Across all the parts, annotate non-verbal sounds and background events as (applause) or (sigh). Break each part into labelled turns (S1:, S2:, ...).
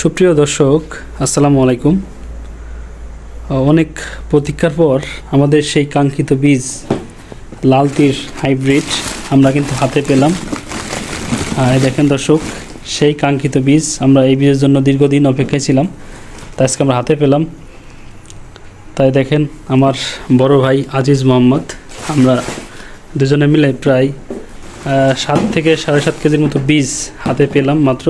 S1: সুপ্রিয় দর্শক, আসসালামু আলাইকুম। অনেক প্রতীক্ষার পর আমাদের সেই কাঙ্ক্ষিত বীজ, লালতির হাইব্রিড আমরা কিন্তু হাতে পেলাম। আর দেখেন দর্শক, সেই কাঙ্ক্ষিত বীজ আমরা এই বীজের জন্য দীর্ঘদিন অপেক্ষায় ছিলাম, তাই আজকে আমরা হাতে পেলাম। তাই দেখেন আমার বড় ভাই আজিজ মোহাম্মদ, আমরা দুজনে মিলে প্রায় সাত থেকে সাড়ে সাত কেজির মতো বীজ হাতে পেলাম মাত্র।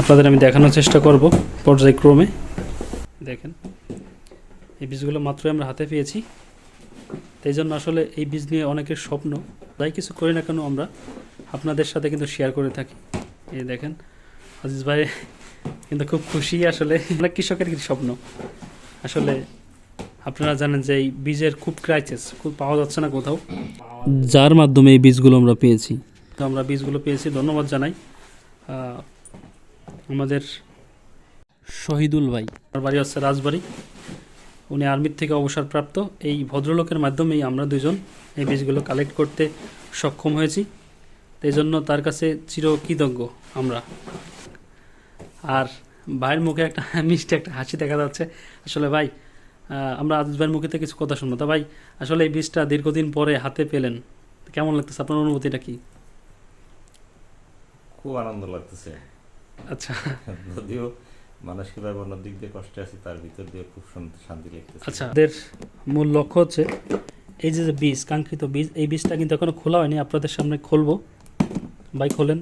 S1: আপনাদের আমি দেখানোর চেষ্টা করব পর্যায়ক্রমে। দেখেন, এই বীজগুলো মাত্রই আমরা হাতে পেয়েছি। তাই জন্য আসলে এই বীজ নিয়ে অনেকের স্বপ্ন যাই কিছু করি না কেন আমরা আপনাদের সাথে কিন্তু শেয়ার করে থাকি। এই দেখেন, আজিজ ভাই কিন্তু খুব খুশি আসলে। অনেক কৃষকের কি স্বপ্ন? আসলে আপনারা জানেন যে এই বীজের খুব ক্রাইসিস খুব পাওয়া যাচ্ছে না কোথাও। যার মাধ্যমে এই বীজগুলো আমরা পেয়েছি। তো আমরা বীজগুলো পেয়েছি, ধন্যবাদ জানাই। আমাদের শহীদুল ভাই। আমার বাড়ি হচ্ছে রাজবাড়ি। উনি আর্মির থেকে অবসরপ্রাপ্ত। এই ভদ্রলোকের মাধ্যমেই আমরা দুজন এই বীজগুলো কালেক্ট করতে সক্ষম হয়েছি। এই জন্য তার কাছে চির কৃতজ্ঞ আমরা। আর ভাইয়ের মুখে একটা (laughs) মিষ্টি একটা হাসি দেখা যাচ্ছে। আসলে ভাই আমরা আজিজ ভাইয়ের মুখে কিছু কথা শুনব। তা ভাই, আসলে এই বীজটা দীর্ঘদিন পরে হাতে পেলেন। কেমন লাগতেছে? আপনার অনুভূতিটা কি?
S2: খুব আনন্দ লাগতেছে।
S1: আচ্ছা।
S2: যদিও মানসিকভাবে অন্য দিক দিয়ে কষ্টে আছি তার ভিতর দিয়ে খুব শান্তি- লাগতেছে।
S1: আচ্ছা আমাদের মূল লক্ষ্য হচ্ছে এই যে যে বীজ কাঙ্ক্ষিত বীজ এই বীজটা কিন্তু এখনও খোলা হয়নি আপনাদের সামনে খুলবো। ভাই খোলেন।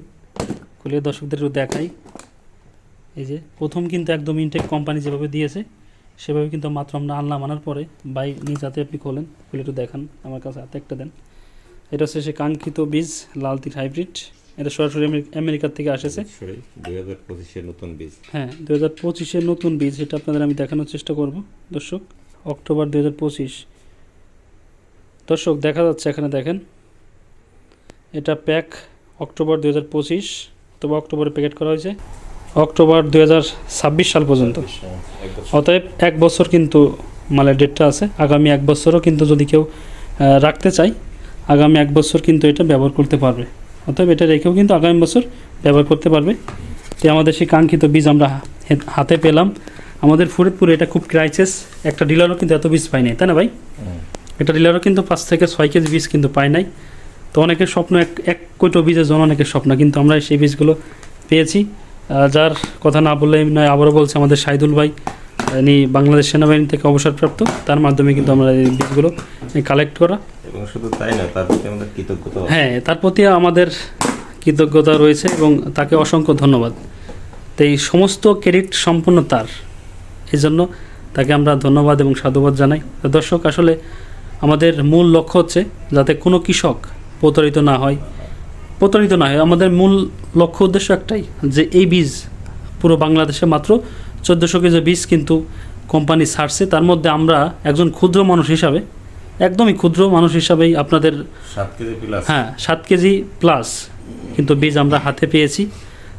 S1: খুলে দর্শকদের একটু দেখাই। এই যে প্রথম কিন্তু একদম ইনটেক কোম্পানি যেভাবে দিয়েছে সেভাবে কিন্তু মাত্র আমরা আনলাম আনার পরে বাই নিজ হাতে আপনি খোলেন খুলে একটু দেখান আমার কাছে হাতে একটা দেন। এটা হচ্ছে সে কাঙ্ক্ষিত বীজ লাল তিল হাইব্রিড এটা সরাসরি আমেরিকার থেকে আসেছে।
S2: দুই হাজার পঁচিশের নতুন বীজ।
S1: হ্যাঁ দু হাজার পঁচিশের নতুন বীজ এটা আপনাদের আমি দেখানোর চেষ্টা করব। দর্শক অক্টোবর দু হাজার পঁচিশ। দর্শক দেখা যাচ্ছে এখানে দেখেন। এটা প্যাক অক্টোবর দু হাজার পঁচিশ অথবা অক্টোবরে প্যাকেট করা হয়েছে। অক্টোবর দু হাজার ছাব্বিশ সাল পর্যন্ত। অতএব এক বছর কিন্তু মালের ডেটটা আছে। আগামী এক বছরও কিন্তু যদি কেউ রাখতে চায় আগামী এক বছর কিন্তু এটা ব্যবহার করতে পারবে। অতএব এটা রেখেও কিন্তু আগামী বছর ব্যবহার করতে পারবে। তো আমাদের সেই কাঙ্ক্ষিত বীজ আমরা হাতে পেলাম। আমাদের ফরিদপুরে এটা খুব ক্রাইসিস একটা ডিলারও কিন্তু এত বীজ পাই নাই তাই না ভাই। একটা ডিলারও কিন্তু পাঁচ থেকে ছয় কেজি বীজ কিন্তু পায় নাই। তো অনেকের স্বপ্ন এক এক কোটো বীজের জন্য অনেকের স্বপ্ন কিন্তু আমরা সেই বীজগুলো পেয়েছি। যার কথা না বললে নয় আবারও বলছে আমাদের সাইদুল ভাই ইনি বাংলাদেশ সেনাবাহিনী থেকে অবসরপ্রাপ্ত। তার মাধ্যমে কিন্তু আমরা এই বীজগুলো কালেক্ট করা।
S2: শুধু তাই না, তার প্রতি আমাদের কৃতজ্ঞতা
S1: হ্যাঁ তার প্রতি আমাদের কৃতজ্ঞতা রয়েছে এবং তাকে অসংখ্য ধন্যবাদ। তো এই সমস্ত ক্রেডিট সম্পূর্ণ তার। এই জন্য তাকে আমরা ধন্যবাদ এবং সাধুবাদ জানাই। দর্শক, আসলে আমাদের মূল লক্ষ্য হচ্ছে যাতে কোনো কৃষক প্রতারিত না হয়। প্রতারিত না হয়। আমাদের মূল লক্ষ্য উদ্দেশ্য একটাই যে এই বীজ পুরো বাংলাদেশে মাত্র চোদ্দোশো কেজি বীজ কিন্তু কোম্পানি ছাড়ছে। তার মধ্যে আমরা একজন ক্ষুদ্র মানুষ হিসাবে একদমই ক্ষুদ্র মানুষ হিসাবেই আপনাদের
S2: সাত কেজি প্লাস
S1: হ্যাঁ সাত কেজি প্লাস কিন্তু বীজ আমরা হাতে পেয়েছি।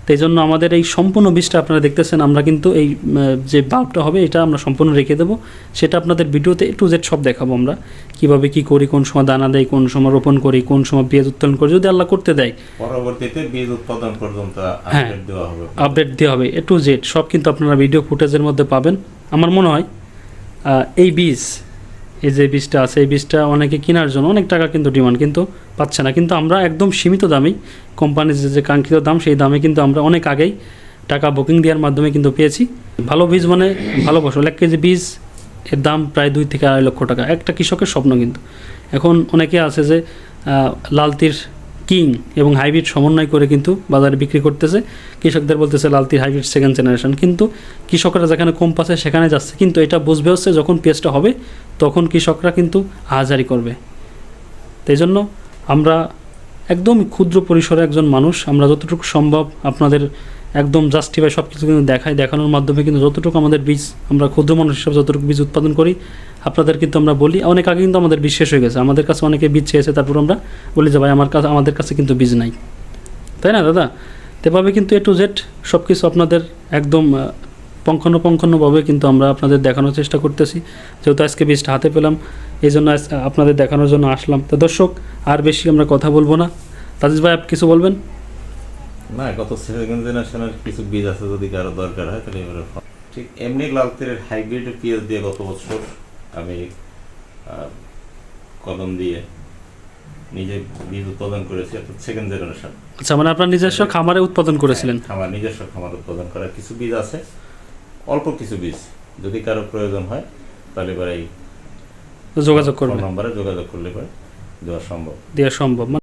S1: তো এই জন্য আমাদের এই সম্পূর্ণ বীজটা আপনারা দেখতেছেন আমরা কিন্তু এই যে বাল্বটা হবে এটা আমরা সম্পূর্ণ রেখে দেবো। সেটা আপনাদের ভিডিওতে টু জেড সব দেখাবো আমরা। কীভাবে কি করি কোন সময় দানা দেয় কোন সময় রোপণ করি কোন সময় বীজ উত্তোলন করি যদি আল্লাহ করতে দেয়।
S2: পরবর্তীতে বীজ উৎপাদন পর্যন্ত
S1: হ্যাঁ।
S2: আপডেট দেওয়া হবে
S1: আপডেট দেওয়া হবে এ টু জেড সব কিন্তু আপনারা ভিডিও ফুটেজের মধ্যে পাবেন। আমার মনে হয় এই বীজ এই যে বীজটা আছে, এই বীজটা অনেকে কেনার জন্য অনেক টাকা কিন্তু ডিমান্ড কিন্তু পাচ্ছে না। কিন্তু আমরা একদম সীমিত দামেই কোম্পানির যে কাঙ্ক্ষিত দাম, সেই দামে কিন্তু আমরা অনেক আগেই টাকা বুকিং দেওয়ার মাধ্যমে কিন্তু পেয়েছি। ভালো বীজ মানে ভালো ফসল। এক কেজি বীজ এর দাম প্রায় দুই থেকে আড়াই লক্ষ টাকা। একটা কৃষকের স্বপ্ন কিন্তু। এখন অনেকে আছে যে লালতির কিং এবং হাইব্রিড সমন্বয় করে কিন্তু বাজারে বিক্রি করতেছে। কৃষকদের বলতেছে লালতির হাইব্রিড সেকেন্ড জেনারেশন কিন্তু কৃষকরা যেখানে কম পাচ্ছে সেখানে যাচ্ছে। কিন্তু এটা বুঝবে হচ্ছে যখন পেস্টটা হবে, তখন কৃষকরা কিন্তু আহাজারি করবে। তাই জন্য আমরা একদম ক্ষুদ্র পরিসরে একজন মানুষ, আমরা যতটুকু সম্ভব আপনাদের একদম জাস্টিফাই সব কিছু কিন্তু দেখাই দেখানোর মাধ্যমে কিন্তু যতটুকু আমাদের বীজ, আমরা ক্ষুদ্র মানুষ হিসাবে যতটুকু বীজ উৎপাদন করি, আপনাদের কিন্তু আমরা বলি, অনেক আগে কিন্তু আমাদের শেষ হয়ে গেছে। আমাদের কাছে অনেকে বীজ চেয়েছে, তারপর আমরা বলি যে, ভাই, আমার কাছে, আমাদের কাছে কিন্তু বীজ নাই। তাই না, দাদা? তেভাবে কিন্তু এ টু জেড সব কিছু আপনাদের একদম পঙ্খানুপঙ্খানুভাবে কিন্তু আমরা আপনাদের দেখানোর চেষ্টা করতেছি। যেহেতু আজকে বীজটা হাতে পেলাম, এই জন্য আপনাদের দেখানোর জন্য আসলাম। তো দর্শক, আর বেশি আমরা কথা বলব না। তাজিজ ভাই, আপনি কিছু বলবেন?
S2: না গত সেকেন্ড জেনারেশনের কিছু বীজ আছে যদি কারও দরকার হয় তাহলে এবারে ঠিক এমনি লাল তীরের হাইব্রিড পিএস দিয়ে গত বছর আমি কলম দিয়ে নিজে বীজ উৎপাদন করেছি অর্থাৎ সেকেন্ড জেনারেশন
S1: আচ্ছা মানে আপনার নিজস্ব খামারে উৎপাদন করেছিলেন?
S2: আমার নিজস্ব খামার উৎপাদন করার কিছু বীজ আছে অল্প কিছু বীজ যদি কারও প্রয়োজন হয় তাহলে এবার এই
S1: যোগাযোগ করবেন।
S2: নম্বরে যোগাযোগ করলে পরে দেওয়া সম্ভব।
S1: দেওয়া সম্ভব।